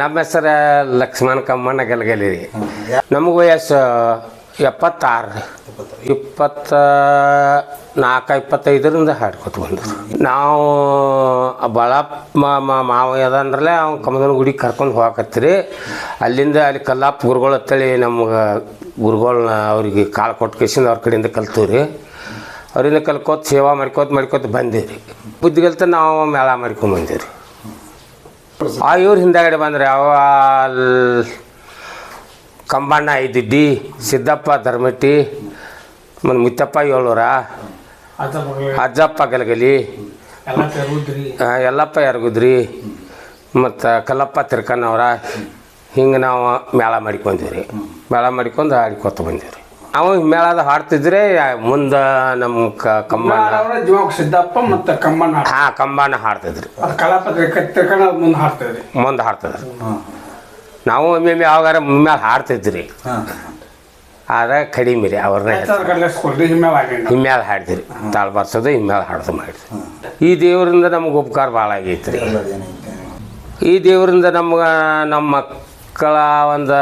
ನಮ್ಮ ಹೆಸರು ಲಕ್ಷ್ಮಣ ಕಮ್ಮಣ್ಣ ಗಲಗಲಿ ರೀ. ನಮಗೆ ವಯಸ್ಸು ಎಪ್ಪತ್ತಾರು ರೀ. ಇಪ್ಪತ್ತ ನಾಲ್ಕು ಇಪ್ಪತ್ತೈದರಿಂದ ಹಾಡ್ಕೊತ ಬಂದು ನಾವು ಬಳ ಮಾವ ಅದಂದ್ರಲ್ಲೇ ಅವ್ನು ಕಮದನ ಗುಡಿ ಕರ್ಕೊಂಡು ಹೋಗಕತ್ತೀರಿ. ಅಲ್ಲಿಂದ ಅಲ್ಲಿ ಕಲ್ಲಾಪ್ ಗುರುಗಳು ಅಂತೇಳಿ ನಮ್ಗೆ ಗುರುಗಳನ್ನ ಅವ್ರಿಗೆ ಕಾಳು ಕೊಟ್ಟು ಕೇಸಿಂದ ಅವ್ರ ಕಡೆಯಿಂದ ಕಲ್ತೀವಿ ರೀ ಅವರಿಂದ ಕಲ್ಕೋತ ಸೇವಾ ಮಾಡ್ಕೋತ ಮಾಡ್ಕೋತ ಬಂದೀವಿ ರೀ ಬುದ್ಧಿಗಲ್ತ ನಾವು ಮೇಳ ಮಾಡ್ಕೊಂಡ್ ಬಂದೀವಿ ರೀ ಆ ಇವ್ರ ಹಿಂದಗಡೆ ಬಂದ್ರೆ ಅವ ಕಂಬಣ್ಣ ಐದಿಡ್ಡಿ ಸಿದ್ದಪ್ಪ ಧರ್ಮಟ್ಟಿ ಮತ್ತು ಮುತ್ತಪ್ಪ ಏಳೂರ ಅಜ್ಜಪ್ಪ ಗಲಗಲಿ ಯಲ್ಲಪ್ಪ ಯರಗುದ್ರಿ ಮತ್ತು ಕಲ್ಲಪ್ಪ ತಿರ್ಕಣ್ಣವ್ರ ಹಿಂಗೆ ನಾವು ಮೇಳ ಮಾಡ್ಕೊಂತೀವಿ ರೀ ಮೇಳ ಮಾಡ್ಕೊಂಡು ಆಡ್ಕೊತ ಬಂದೀವಿ ರೀ ನಾವು ಮೇಳದ ಹಾಡ್ತಿದ್ರೆ ಮುಂದೆ ನಮ್ಮ ಕ ಕಂಬಣ್ಣ ಅವರ ಜೀವ ಸಿದ್ದಪ್ಪ ಮತ್ತು ಕಮ್ಮಣ್ಣ ಹಾ ಹಾಂ ಕಂಬಣ್ಣ ಹಾಡ್ತಿದ್ರಿ. ಅದು ಅದು ಮುಂದೆ ಹಾಡ್ತದ್ರಿ. ಮುಂದೆ ಹಾಡ್ತಿದ್ರಿ. ನಾವು ಒಮ್ಮೆ ಯಾವಾಗಾರ ಮೇಲೆ ಹಾಡ್ತಿದ್ರಿ. ಆದ್ರೆ ಕಡಿಮೆ ರೀ ಅವ್ರನ್ನ ಹೆಚ್ಚಾದ ಕಡಲೆ ಹಿಮ್ಮೇಲೆ ಹಿಮ್ಮ್ಯಾಲ ಹಾಡ್ತೀರಿ ತಾಳ್ ಬರ್ಸೋದು ಹಿಮ್ಮ್ಯಾಲ ಹಾಡ್ದು ಮಾಡಿದ್ರಿ. ಈ ದೇವರಿಂದ ನಮ್ಗೆ ಉಪಕಾರ ಭಾಳ ಆಗೈತ್ರಿ. ಈ ದೇವರಿಂದ ನಮ್ಗೆ ನಮ್ಮ ಮಕ್ಕಳ ಒಂದು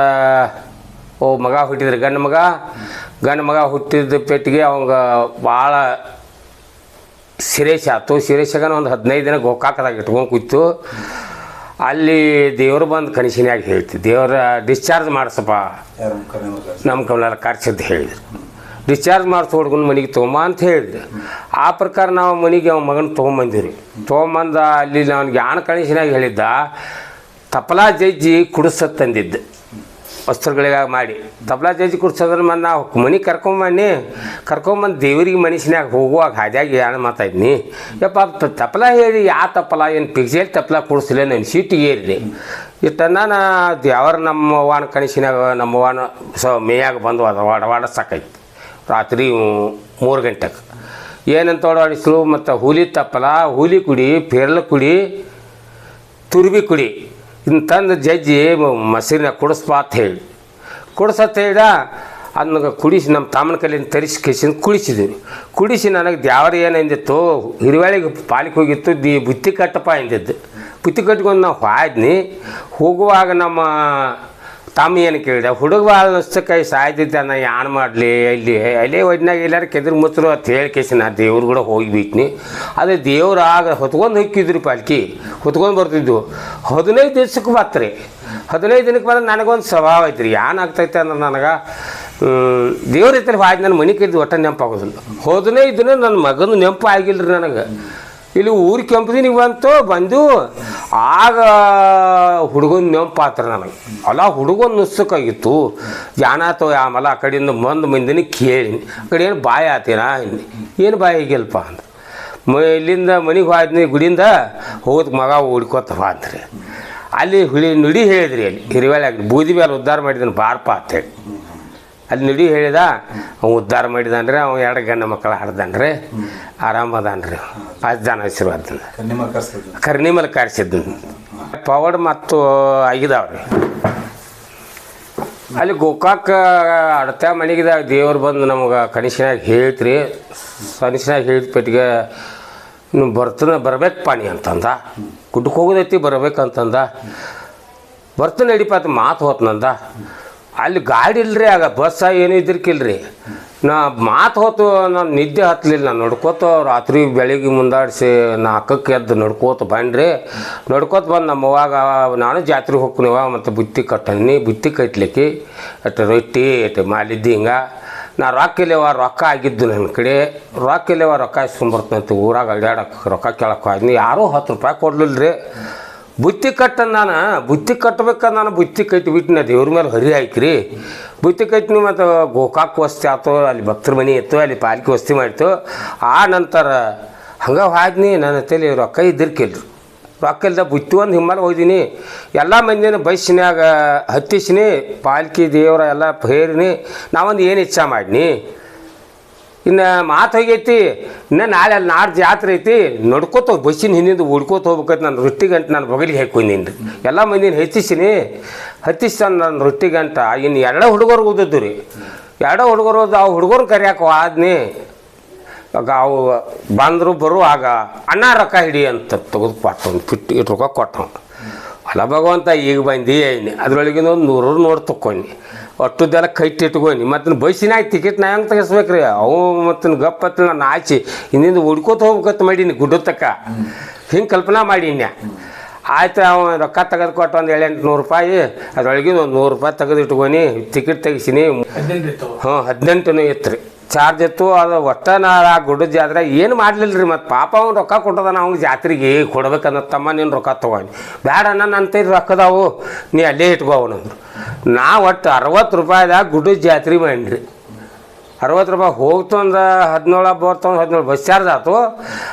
ಓ ಮಗ ಹುಟ್ಟಿದ್ರಿ ಗಂಡು ಮಗ. ಗಂಡು ಮಗ ಹುಟ್ಟಿದ ಪೆಟ್ಟಿಗೆ ಅವಂಗ ಭಾಳ ಸಿರೇಶ್ ಆಯ್ತು ಸಿರೇಶಾಗನ ಒಂದು ಹದಿನೈದು ದಿನ ಗೋಕಾಕದಾಗ ಇಟ್ಕೊಂಡು ಕೂತು. ಅಲ್ಲಿ ದೇವ್ರು ಬಂದು ಕನಸಿನ್ಯಾಗ ಹೇಳ್ತಿ ದೇವ್ರ ಡಿಸ್ಚಾರ್ಜ್ ಮಾಡಿಸಪ್ಪ. ನಮ್ಮ ಕಮಲ ಖರ್ಚದ್ದು ಹೇಳಿದ್ರು. ಡಿಸ್ಚಾರ್ಜ್ ಮಾಡಿಸಿ ಹುಡುಗನ ಮನೆಗೆ ತೊಗೊಂಬ ಅಂತ ಹೇಳಿದ್ರು ಆ ಪ್ರಕಾರ ನಾವು ಮನೆಗೆ ಅವ್ನ ಮಗನ ತೊಗೊಂಬಂದಿರಿ ತೊಗೊಂಬಂದ ಅಲ್ಲಿ ನಾನು ಯಾಣ ಕನಿಷಿನಾಗಿ ಹೇಳಿದ್ದ ತಪಲಾ ಜಜ್ಜಿ ಕುಡಿಸತ್ ತಂದಿದ್ದು ವಸ್ತ್ರಗಳಿಗಾಗಿ ಮಾಡಿ. ತಬ್ಲಾ ಜಜ್ಜಿ ಕುರ್ಸೋದ್ರ ಮಂದು ನಾವು ಮನೆಗೆ ಕರ್ಕೊಂಬನ್ನಿ ಕರ್ಕೊಂಬಂದು ದೇವರಿಗೆ ಮನುಷ್ಯನಾಗ ಹೋಗುವಾಗ ಹಾದ್ಯಾಗಿ ಯಾಣ ಮಾತಾಡ್ನಿ ಯಪ್ಪ ತಪ್ಪಲ ಹೇಳಿ, ಯಾ ತಪ್ಪಲ ಏನು ಪಿಕ್ಸೇಲ್ ತಪ್ಪಲ ಕುಡಿಸ್ಲಿಲ್ಲ ನನ್ನ ಸೀಟಿಗೆ ಏರಿದೆ ಇಟ್ಟನ್ನ ನಾನು ದೇವರ ನಮ್ಮ ವಾಣ ಕಣಿಸಿನಾಗ ನಮ್ಮ ವಾಣ ಸೊ ಮೇಯಾಗ ಬಂದು ಅದು ವಾಡ ವಾಡ ಸಾಕೈತಿ ರಾತ್ರಿ ಮೂರು ಗಂಟೆಗೆ. ಏನಂತ ಓಡಾಡಿಸಲು ಮತ್ತು ಹುಲಿ ತಪ್ಪಲ ಹುಲಿ ಕುಡಿ, ಪೇರ್ಲ ಕುಡಿ, ತುರ್ಬಿ ಕುಡಿ. ಇನ್ನು ತಂದು ಜಜ್ಜಿ ಮಸೀರಿನ ಕುಡಿಸ್ಬಾ ಅಂತ ಹೇಳಿ. ಕುಡಿಸತ್ತ ಹೇಳ ಅದನ್ನ ಕುಡಿಸಿ ನಮ್ಮ ತಾಮನ ಕೈಲಿಂದ ತರಿಸಿ ಕಿಸಿಂದ ಕುಡಿಸಿ ನನಗೆ ದೇವರು ಏನಂದಿತ್ತು ಹಿರಿವಾಳಿಗೆ ಪಾಲಿಕೆ ಹೋಗಿತ್ತು, ದಿ ಬುತ್ತಿ ಕಟ್ಟಪ್ಪ ಎಂದಿದ್ದು ಬುತ್ತಿ ಕಟ್ಕೊಂಡು ನಾವು ಹಾದ್ನಿ. ಹೋಗುವಾಗ ನಮ್ಮ ತಮ್ಮ ಏನು ಕೇಳಿದೆ? ಹುಡುಗ ಭಾಳ ಕೈ ಸಾಯ್ತಿದ್ದಾನ, ಯಾನ್ ಮಾಡಲಿ, ಇಲ್ಲಿ, ಅಲ್ಲಿ ಒಡ್ನಾಗ ಎಲ್ಲಾರು ಕೆದ್ರ ಮುತ್ರು ಅಂತ ಹೇಳಿ ಕೇಸಿ ನಾ ದೇವ್ರು ಕೂಡ ಹೋಗಿಬಿಟ್ನಿ ಅದು ದೇವ್ರು ಆಗ ಹೊತ್ಕೊಂಡು ಹೊಕ್ಕಿದ್ರಿ ಪಾಲ್ಕಿ, ಹೊತ್ಕೊಂಡು ಬರ್ತಿದ್ವು. ಹದಿನೈದು ದಿವ್ಸಕ್ಕೆ ಬತ್ರಿ ಹದಿನೈದು ದಿನಕ್ಕೆ ಬಂದ್ರೆ ನನಗೊಂದು ಸ್ವಭಾವ ಐತ್ರಿ. ಏನು ಆಗ್ತೈತೆ ಅಂದ್ರೆ ನನಗೆ ದೇವ್ರ ಐತಲ್ಲಿ ಹಾಕಿ ನನ್ನ ಮನೆ ಕೈದು ಒಟ್ಟ ನೆನಪಾಗೋದಿಲ್ಲ ಹದಿನೈದು ದಿನ ನನ್ನ ಮಗನ ನೆನಪು ಆಗಿಲ್ಲ ರೀ ನನಗೆ. ಇಲ್ಲಿ ಊರು ಕೆಂಪದಿನಿಗೆ ಬಂತು ಬಂದು ಆಗ ಹುಡುಗನ ನೆಂಪಾತ್ರ ನನಗೆ ಅಲ್ಲ ಹುಡುಗನ ನುಸ್ಸಕ್ಕಾಗಿತ್ತು. ಜಾನಾತು ಆಮೇಲೆ ಆ ಕಡೆಯಿಂದ ಬಂದು ಮಂದಿನ ಕೇಳಿನಿ. ಆ ಕಡೆ ಏನು ಬಾಯಿ ಆತೇನಾ ಏನು ಬಾಯಿ ಆಗಿಲ್ಲಪ್ಪ ಅಂತ ಮ ಇಲ್ಲಿಂದ ಮನೆಗೆ ಹೋದ್ನಿ ಗುಡಿಯಿಂದ ಹೋದ ಮಗ ಓಡ್ಕೋತವ ಅಂತ್ರಿ ಅಲ್ಲಿ ಹುಳಿ ನುಡಿ ಹೇಳಿದ್ರಿ ಅಲ್ಲಿ. ಹಿರಿವೇಳಾಗ ಬೂದಿ ಮೇಲೆ ಉದ್ಧಾರ ಮಾಡಿದ್ದೀನಿ ಬಾರಪ್ಪ ಅಂತೇಳಿ. ಅಲ್ಲಿ ನುಡಿ ಹೇಳಿದ ಅವ್ನು ಉದ್ಧಾರ ಮಾಡಿದಾನ್ರಿ ಅವ ಎರಡು ಗಂಡ ಮಕ್ಕಳು ಹಾಡ್ದಾನ್ರಿ ಆರಾಮದಾನ್ರಿ ಅಷ್ಟು ಜನ ಆಶೀರ್ವಾದ ಕರ್ನಿ ಮೇಲೆ ಕಾರ್ಸಿದ್ದು. ಪವಡ್ ಮತ್ತು ಆಗಿದಾವ್ರಿ ಅಲ್ಲಿ ಗೋಕಾಕ ಅಡತ ಮನೆಗಿದಾಗ ದೇವ್ರು ಬಂದು ನಮಗೆ ಕನಿಷನಾಗ ಹೇಳ್ತ್ರಿ. ಕನಿಷನಾಗ ಹೇಳಿದ ಪೆಟ್ಟಿಗೆ ನೀವು ಬರ್ತನ ಬರ್ಬೇಕು ಪಾಣಿ ಅಂತಂದ. ಗುಡ್ಡಕ್ಕೆ ಹೋಗೋದೈತಿ ಬರ್ಬೇಕಂತಂದ. ಬರ್ತನ ನಡಿಪ ಅಂತ ಮಾತು ಹೋತ್ನಂದ ಅಲ್ಲಿ ಗಾಡಿ ಇಲ್ರಿ, ಆಗ ಬಸ್ಸ ಏನು ಇದ್ರಕ್ಕಿಲ್ರಿ ನಾ ಮಾತು ಹೊತ್ತು ನಾನು ನಿದ್ದೆ ಹತ್ತಲಿಲ್ಲ ನಾನು ನಡ್ಕೋತ ರಾತ್ರಿ ಬೆಳಿಗ್ಗೆ ಮುಂದಾಡಿಸಿ ನಾಲ್ಕಕ್ಕೆ ಎದ್ದು ನಡ್ಕೋತ ಬಂದ್ರಿ. ನಡ್ಕೋತ ಬಂದು ನಮ್ಮ ಅವ್ವಾಗ, ನಾನು ಜಾತ್ರೆಗೆ ಹೋಗ್ತೀನಿವ ಮತ್ತು ಬುತ್ತಿ ಕಟ್ಟನಿ ಬುತ್ತಿ ಕಟ್ಲಿಕ್ಕೆ ಅಟ್ಟು ರೊಟ್ಟಿ ಅಷ್ಟು ಮಾಲಿದ್ದಿ ಹಿಂಗೆ. ನಾ ರೊಕ್ಕ ಇಲ್ಲವ, ರೊಕ್ಕ ಆಗಿದ್ದು ನನ್ನ ಕಡೆ. ರೊಕ್ಕ ಇಲ್ಲವ, ರೊಕ್ಕ ಇಸ್ಕೊಂಬರ್ತಂತ ಊರಾಗ ಅಡ್ಡಾಡಕ್ಕೆ ರೊಕ್ಕ ಕೇಳಕ್ಕೆ ಯಾರೂ ಹತ್ತು ರೂಪಾಯಿ ಕೊಡ್ಲಿಲ್ಲ ರೀ ಬುತ್ತಿ ಕಟ್ಟ ನಾನು, ಬುತ್ತಿ ಕಟ್ಟಬೇಕ ನಾನು ಬುತ್ತಿ ಕಟ್ಟಿಬಿಟ್ಟು ನಾ ದೇವ್ರ ಮೇಲೆ ಹರಿ ಹಾಕಿರಿ. ಬುತ್ತಿ ಕಟ್ಟಿನಿ ಮತ್ತು ಗೋಕಾಕ್ ವಸ್ತಿ ಆಯ್ತು ಅಲ್ಲಿ ಭಕ್ತರ ಮನೆ ಇತ್ತು, ಅಲ್ಲಿ ಪಾಲಿಕೆ ವಸ್ತಿ ಮಾಡಿತು ಆ ನಂತರ ಹಂಗೆ ಹಾದ್ನಿ ನನ್ನ ತಲೆ ರೊಕ್ಕ ಇದ್ದಿರ್ಕಿಲ್ರಿ. ರೊಕ್ಕ ಇಲ್ದ ಬುತ್ತಿ ಒಂದು ಹಿಮ್ಮಲ್ಲಿ ಹೋಗಿದ್ದೀನಿ ಎಲ್ಲ ಮಂದಿನ ಬಸ್ಸಿನಾಗ ಹತ್ತಿಸಿನಿ, ಪಾಲ್ಕಿ ದೇವರ ಎಲ್ಲ ಹೇರಿನಿ, ನಾವೊಂದು ಏನು ಇಚ್ಛಾ ಮಾಡಿನಿ? ಇನ್ನು ಮಾತು ಹೋಗೈತಿ, ಇನ್ನು ನಾಳೆ ಅಲ್ಲಿ ನಾಡ್ದು ಜಾತ್ರೆ ಐತಿ, ನಡ್ಕೋತ ಬಸ್ಸಿನ ಹಿಂದಿಂದ ಹುಡ್ಕೋತ ಹೋಗ್ಬೇಕಂತ ನಾನು ರೊಟ್ಟಿ ಗಂಟೆ ನಾನು ಬಗಲಿಗೆ ರೀ ಎಲ್ಲ ಮಂದಿನ ಹೆಚ್ಚಿಸಿನಿ ಹತ್ತಿಸಿ ನಾನು ರೊಟ್ಟಿ ಗಂಟ. ಇನ್ನು ಎರಡ ಹುಡುಗರು ಓದಿದ್ದು ರೀ. ಎರಡೋ ಹುಡುಗರು ಓದ್, ಆ ಹುಡುಗರು ಕರಿಯಾಕ ಆದ್ನಿ ಅವು ಬಂದರು ಆಗ ಅಣ್ಣ ರೊಕ್ಕ ಹಿಡಿ ಅಂತ ತೆಗೆದು ಕೊಟ್ಟು ಫಿಟ್ಟು ಫಿಟ್ ಇಟ್ಟು ರೊಕ್ಕ ಕೊಟ್ಟವು ಅಲ್ಲ ಭಗವಂತ, ಈಗ ಬಂದಿ ಅದ್ರೊಳಗಿನ ಒಂದು ನೂರು ನೋಡಿ ತಕ್ಕೊನಿ ಒಟ್ಟದ್ದೆಲ್ಲ ಕೈಟ್ ಇಟ್ಕೊನಿ ಮತ್ತು ಬಸ್ಸಿನಾಗ ಟಿಕೆಟ್ ನಾ ಹೆಂಗೆ ತೆಗಿಸ್ಬೇಕ್ರಿ? ಅವು ಮತ್ತು ಗಪ್ಪತ್ತ ನಾನು ಆಚಿ ಹಿಂದಿಂದ ಹುಡ್ಕೋತ ಹೋಗ್ಬೇಕಂತ ಮಾಡೀನಿ ಗುಡ್ಡ ತಕ್ಕ ಹಿಂಗೆ ಕಲ್ಪನಾ ಮಾಡೀನಿ. ಆಯ್ತು ಅವ ರೊಕ್ಕ ತೆಗೆದು ಕೊಟ್ಟು ಒಂದು ಏಳೆಂಟು ನೂರು ರೂಪಾಯಿ, ಅದರೊಳಗಿದ ಒಂದು ನೂರು ರೂಪಾಯಿ ತೆಗೆದು ಇಟ್ಕೊನಿ ಟಿಕೆಟ್ ತೆಗಿಸಿನಿ. ಹ್ಞೂ ಹದಿನೆಂಟು ಇತ್ತು ರೀ ಚಾರ್ಜ್ ಇತ್ತು, ಅದು ಒಟ್ಟ ನಾ ಆ ಗುಡ್ಡದ ಜಾತ್ರೆ ಏನು ಮಾಡಲಿಲ್ಲ ರೀ ಮತ್ತು? ಪಾಪ ಅವ್ನು ರೊಕ್ಕ ಕೊಟ್ಟದ ಅವ್ನಿಗೆ ಜಾತ್ರೆಗೆ ಕೊಡ್ಬೇಕನ್ನ ತಮ್ಮ ನೀನು ರೊಕ್ಕ ತೊಗೊಂಡು. ಬೇಡ ನನ್ನ ಅಂತ ರೊಕ್ಕದಾವು, ನೀ ಅಲ್ಲೇ ಇಟ್ಕೋ ಅವನಂದ್ರು. ನಾ ಒಟ್ಟು ಅರವತ್ತು ರೂಪಾಯಿದಾಗ ಗುಡ್ಡದ ಜಾತ್ರೆ ಮಾಡಿರಿ ಅರವತ್ತು ರೂಪಾಯಿ ಹೋಗ್ತು ಒಂದು ಹದಿನೇಳು ಬರ್ತೊಂದು ಹದಿನೇಳು ಬಸ್ ಚಾರ್ಜ್ ಆಯ್ತು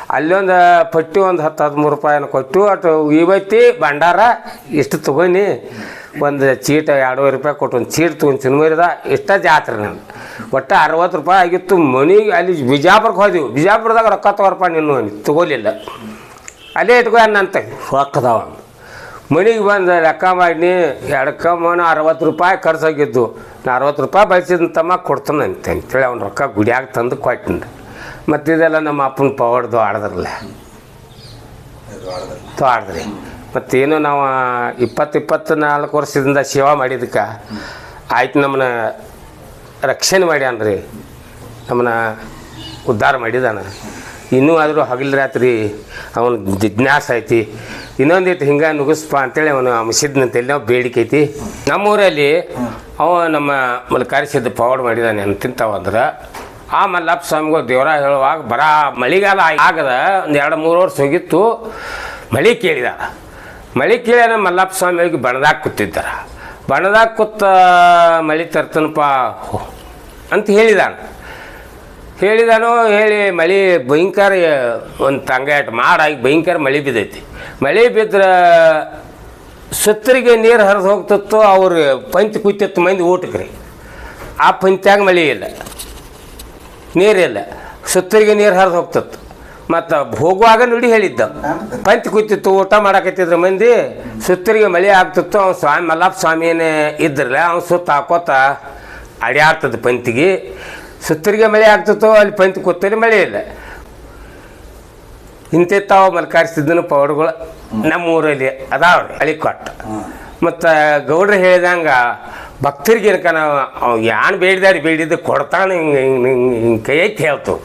ಅಲ್ಲಿ ಒಂದು ಪಟ್ಟಿ ಒಂದು ಹತ್ತು ಹದಿಮೂರು ರೂಪಾಯಿನ ಕೊಟ್ಟು ಅಟ್ಟು ಇವತ್ತಿ ಭಂಡಾರ ಇಷ್ಟು ತೊಗೊನಿ ಒಂದು ಚೀಟ ಎರಡೂವರೆ ರೂಪಾಯಿ ಕೊಟ್ಟು ಒಂದು ಚೀಟ್ ತೊಗೊಂಡು ಚಿನ್ಮರಿದ ಇಷ್ಟ ಜಾತ್ರೆ ನಾನು ಒಟ್ಟು ಅರವತ್ತು ರೂಪಾಯಿ ಆಗಿತ್ತು ಮನೆಗೆ ಅಲ್ಲಿ ಬಿಜಾಪುರಕ್ಕೆ ಹೋದೆವು. ಬಿಜಾಪುರದಾಗ ರೊಕ್ಕ ತಗೋರಪ್ಪ ನೀನು ಅಂದ್. ತಗೋಲಿಲ್ಲ. ಅಲ್ಲೇ ಇಟ್ಕೊ ಅನ್ನಂತ ರೊಕ್ಕದವ ಮನೆಗೆ ಬಂದು ಲೆಕ್ಕ ಮಾಡಿ ಎಡಕ್ಕ ಮನ ಅರವತ್ತು ರೂಪಾಯಿ ಖರ್ಚಾಗಿದ್ದು. ನಾ ಅರವತ್ತು ರೂಪಾಯಿ ಬಳಸಿದ ತಮ್ಮ ಕೊಡ್ತಾನೆ ಅಂತ ಅಂತೇಳಿ ಅವ್ನ ರೊಕ್ಕ ಗುಡಿಯಾಗ ತಂದು ಕೊಟ್ಟಿನಿ. ಮತ್ತು ಇದೆಲ್ಲ ನಮ್ಮ ಅಪ್ಪನ ಪವಾಡ್ದು ಆಡದ್ರಲ್ಲ ಆಡಿದ್ರಿ ಮತ್ತೇನು ನಾವು ಇಪ್ಪತ್ತು ಇಪ್ಪತ್ತು ನಾಲ್ಕು ವರ್ಷದಿಂದ ಸೇವಾ ಮಾಡಿದ್ದಕ್ಕೆ ಆಯ್ತು ನಮ್ಮನ್ನ ರಕ್ಷಣೆ ಮಾಡ್ಯಾನ್ರಿ. ನಮ್ಮನ್ನ ಉದ್ಧಾರ ಮಾಡಿದಾನ. ಇನ್ನೂ ಆದರೂ ಹಗಲು ರಾತ್ರಿ ಅವನ ಜಿಜ್ಞಾಸ ಐತಿ ಇನ್ನೊಂದಿಟ್ಟು ಹಿಂಗೆ ನುಗ್ಗಿಸ್ಪ ಅಂತೇಳಿ ಅವನು ಅಂಶಿದ್ನಂತೇಳಿ ನಾವು ಬೇಡಿಕೆ ಐತಿ. ನಮ್ಮೂರಲ್ಲಿ ಅವ ನಮ್ಮ ಮಲ್ಕಾರಿಸಿದ್ದ ಪವಾಡ್ ಮಾಡಿದಾನೆ ಅಂತಿಂತವ ಅಂದ್ರೆ ಆ ಮಲ್ಲಪ್ಪ ಸ್ವಾಮಿಗೂ ದೇವರ ಹೇಳುವಾಗ ಬರ ಮಳೆಗಾಲ ಆಗದ. ಒಂದು ಎರಡು ಮೂರು ವರ್ಷ ಹೋಗಿತ್ತು. ಮಳೆ ಕೇಳಿದ. ಮಳೆ ನಮ್ಮ ಮಲ್ಲಪ್ಪ ಸ್ವಾಮಿ ಹೋಗಿ ಬಣದಾಗ ಕೂತಿದ್ದಾರ. ಬಣದಾಗ ಕೂತ ಮಳೆ ತರ್ತನಪ್ಪ ಅಂತ ಹೇಳಿದಾನ. ಹೇಳಿದಾನು ಹೇಳಿ ಮಳೆ ಭಯಂಕರ ಒಂದು ತಂಗಾಟ ಮಾಡಾಗಿ ಭಯಂಕರ ಮಳೆ ಬಿದ್ದೈತಿ. ಮಳೆ ಬಿದ್ರೆ ಸುತ್ತರಿಗೆ ನೀರು ಹರಿದು ಹೋಗ್ತಿತ್ತು, ಅವ್ರು ಪಂಚ ಕುತ್ತಿತ್ತು ಮಂದಿ ಊಟಕ್ಕೆ ರೀ ಆ ಪಂಚಾಗ ಮಳೆ ಇಲ್ಲ. ನೀರಿಲ್ಲ ಸುತ್ತರಿಗೆ ನೀರು ಹರಿದು ಹೋಗ್ತಿತ್ತು. ಮತ್ತು ಹೋಗುವಾಗ ನುಡಿ ಹೇಳಿದ್ದ. ಪಂಚ ಕೂತಿತ್ತು, ಊಟ ಮಾಡಕತ್ತಿದ್ರು ಮಂದಿ, ಸುತ್ತರಿಗೆ ಮಳೆ ಆಗ್ತಿತ್ತು ಅವ್ನು ಸ್ವಾಮಿ ಮಲ್ಲಪ್ಪ ಸ್ವಾಮಿನೇ ಇದ್ರಲ್ಲ ಅವ್ನು ಸುತ್ತ ಹಾಕೋತ ಅಡ್ಯಾಡ್ತದ ಪಂತಿಗೆ ಸುತ್ತರಿಗೆ ಮಳೆ ಆಗ್ತಿತ್ತು ಅಲ್ಲಿ ಪಂತಿ ಕೂತಲ್ಲಿ ಮಳೆ ಇಲ್ಲ. ಇಂತಿತ್ತಾವ ಮಲ್ಕಾರಿಸಿದ್ದನು ಪೌಡ್ಗಳು ನಮ್ಮ ಊರಲ್ಲಿ ಅದಾವ್ರಿ ಅಳಿಕೊಟ್ಟ ಮತ್ತು ಗೌಡ್ರು ಹೇಳಿದಂಗ ಭಕ್ತರಿಗೆ ನಾವು ಅವ್ನು ಯಾನ್ ಬೇಡಿದಾರಿ, ಬೇಡಿದ್ದು ಕೊಡ್ತಾನೆ ಹಿಂಗೆ ಹಿಂಗೆ ಹಿಂಗೆ ಹಿಂಗೆ ಕೈ ಹೇಳ್ತು